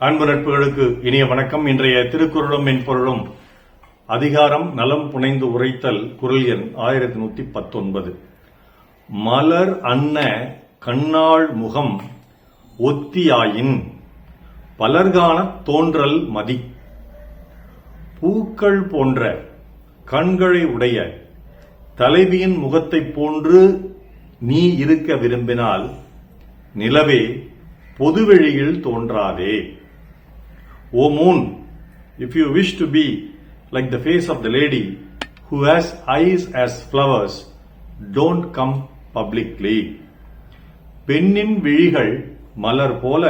அன்பு நட்புகளுக்கு இனிய வணக்கம். இன்றைய திருக்குறளும் மென்பொருளும் அதிகாரம் நலம் புனைந்து உரைத்தல் குரல் எண் ஆயிரத்தி நூத்தி பத்தொன்பது. மலர் அன்ன கண்ணாள் முகம் ஒத்தியாயின் பலர்கான தோன்றல் மதி. பூக்கள் போன்ற கண்களை உடைய தலைவியின் முகத்தைப் போன்று நீ இருக்க விரும்பினால் நிலவே பொதுவெளியில் தோன்றாதே. O moon, if you wish to be like the face of the lady who has eyes as flowers, don't come publicly. பெண்ணின் விழிகள் மலர் போல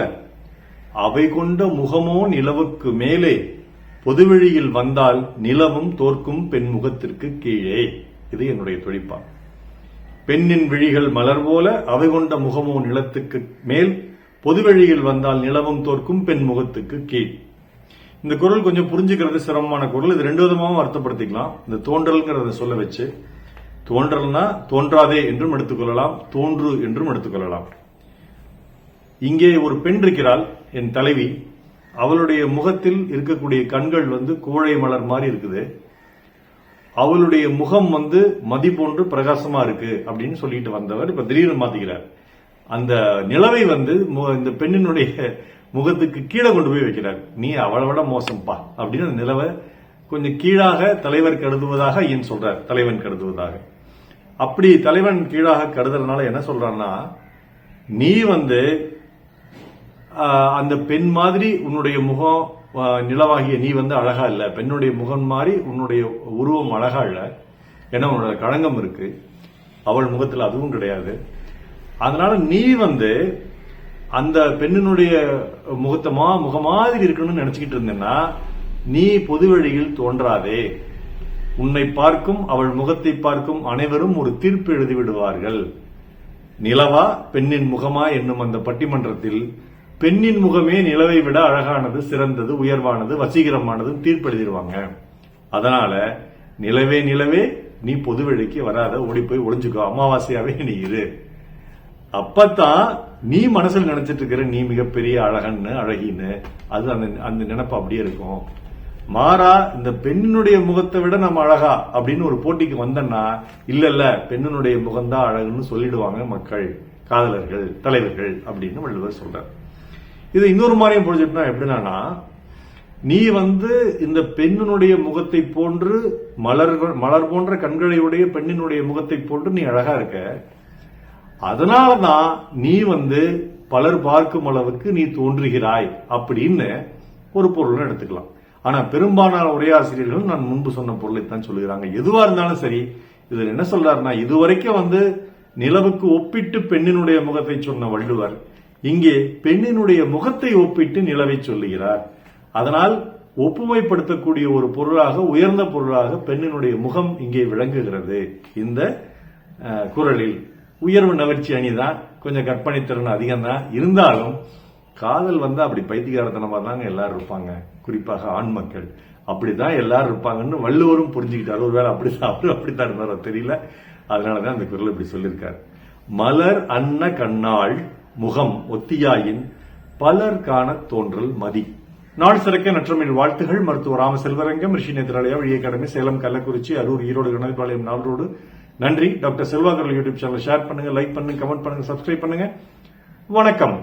அவை கொண்ட முகமோ நிலவுக்கு மேலே பொதுவெளியில் வந்தால் நிலவும் தோற்கும் பெண் முகத்திற்கு கீழே. இது என்னுடைய துடிப்பா பெண்ணின் விழிகள் மலர் போல அவை கொண்ட முகமோ நிலத்துக்கு மேல் பொதுவெளியில் வந்தால் நிலவும் தோற்கும் பெண் முகத்துக்கு கீழ். இந்த குரல் கொஞ்சம் புரிஞ்சுக்கிறது சிரமமான குரல். இது ரெண்டு விதமாகவும் அர்த்தப்படுத்திக்கலாம் இந்த தோன்றல்ங்கிறத சொல்ல வச்சு தோன்றல்னா தோன்றாதே என்றும் எடுத்துக்கொள்ளலாம் தோன்று என்றும் எடுத்துக்கொள்ளலாம். இங்கே ஒரு பெண் இருக்கிறாள் என் தலைவி. அவளுடைய முகத்தில் இருக்கக்கூடிய கண்கள் வந்து கோழை மலர் மாதிரி இருக்குது. அவளுடைய முகம் வந்து மதி போன்று பிரகாசமா இருக்கு அப்படின்னு சொல்லிட்டு வந்தவர் இப்ப திடீர்னு மாத்திக்கிறார். அந்த நிலவை வந்து மு- இந்த பெண்ணினுடைய முகத்துக்கு கீழே கொண்டு போய் வைக்கிறார். நீ அவளை விட மோசம்பா அப்படின்னு நிலவை கொஞ்சம் கீழாக தலைவர் கருதுவதாக ஏன் சொல்றார். தலைவன் கருதுவதாக. அப்படி தலைவன் கீழாக கருதுறதுனால என்ன சொல்றான்னா நீ வந்து அந்த பெண் மாதிரி உன்னுடைய முகம் நிலவாகிய நீ வந்து அழகா இல்ல. பெண்ணுடைய முகம் மாதிரி உன்னுடைய உருவம் அழகா இல்ல. ஏன்னா உன்னோட களங்கம் இருக்கு. அவள் முகத்தில் அதுவும் கிடையாது. அதனால நீ வந்து அந்த பெண்ணினுடைய முகத்தமா முக மாதிரி இருக்கணும்னு நினைச்சுக்கிட்டு இருந்தேன்னா நீ பொதுவெளியில் தோன்றாதே. உன்னை பார்க்கும் அவள் முகத்தை பார்க்கும் அனைவரும் ஒரு தீர்ப்பு எழுதி விடுவார்கள். நிலவா பெண்ணின் முகமா என்னும் அந்த பட்டிமன்றத்தில் பெண்ணின் முகமே நிலவை விட அழகானது சிறந்தது உயர்வானது வசீகரமானது தீர்ப்பெழுதிடுவாங்க அதனால நிலவே நிலவே நீ பொதுவெளிக்கு வராத ஓடி போய் ஒளிஞ்சுக்கோ அமாவாசையாவே நீ இரு. அப்பத்தான் நீ மனசுல நினைச்சிட்டு இருக்கிற நீ மிகப்பெரிய அழகன்னு அழகின்னு அது அந்த அந்த நினைப்பு அப்படியே இருக்கும். மாறா இந்த பெண்ணினுடைய முகத்தை விட நம்ம அழகா அப்படின்னு ஒரு போட்டிக்கு வந்தோம்னா இல்ல இல்ல பெண்ணினுடைய முகம்தான் அழகுன்னு சொல்லிடுவாங்க மக்கள் காதலர்கள் தலைவர்கள் அப்படின்னு வள்ளுவர் சொல்றார். இது இன்னொரு மாதிரியும் புரிஞ்சுட்டா எப்படின்னா நீ வந்து இந்த பெண்ணினுடைய முகத்தை போன்று மலர் மலர் போன்ற கண்களையுடைய பெண்ணினுடைய முகத்தை போன்று நீ அழகா இருக்க அதனாலதான் நீ வந்து பலர் பார்க்கும் அளவுக்கு நீ தோன்றுகிறாய் அப்படின்னு ஒரு பொருள் எடுத்துக்கலாம். ஆனா பெரும்பாலான உரையாசிரியர்களும் நான் முன்பு சொன்ன பொருளை தான் சொல்லுகிறாங்க. எதுவா இருந்தாலும் சரி இதுல என்ன சொல்றாருன்னா இதுவரைக்கும் வந்து நிலவுக்கு ஒப்பிட்டு பெண்ணினுடைய முகத்தை சொன்ன வள்ளுவர் இங்கே பெண்ணினுடைய முகத்தை ஒப்பிட்டு நிலவை சொல்லுகிறார். அதனால் ஒப்புமைப்படுத்தக்கூடிய ஒரு பொருளாக உயர்ந்த பொருளாக பெண்ணினுடைய முகம் இங்கே விளங்குகிறது. இந்த குரலில். குறளில் உயர்வு நகர்ச்சி அணிதான் கொஞ்சம் கற்பனை திறன் அதிகம் தான் இருந்தாலும் காதல் வந்து அப்படி பைத்தியகாரத்தனமாக தாங்க எல்லாரும் இருப்பாங்க. குறிப்பாக ஆண் மக்கள். அப்படிதான் எல்லாரும் இருப்பாங்கன்னு வள்ளுவரும் புரிஞ்சுக்கிட்டார். ஒருவேளை அப்படி அவரும் அப்படித்தான் இருந்தாரோ தெரியல. அதனாலதான் அந்த குரல் இப்படி சொல்லியிருக்காரு. மலர் அன்ன கண்ணாள் முகம் ஒத்தியாயின் பலர் காண தோன்றல் மதி. நாள் சிறக்க நற்றமிழ் வாழ்த்துகள். மருத்துவர் ராம செல்வரங்கம் ரிஷி நேத்திராலயா வழி அகாடமி சேலம் கள்ளக்குறிச்சி அரூர் ஈரோடு கணபாளையம் நாளோடு நன்றி. Doctor Selvakar YouTube channel share பண்ணுங்க லைக் பண்ணுங்க கமெண்ட் பண்ணுங்க சப்ஸ்கிரைப் பண்ணுங்க. வணக்கம்.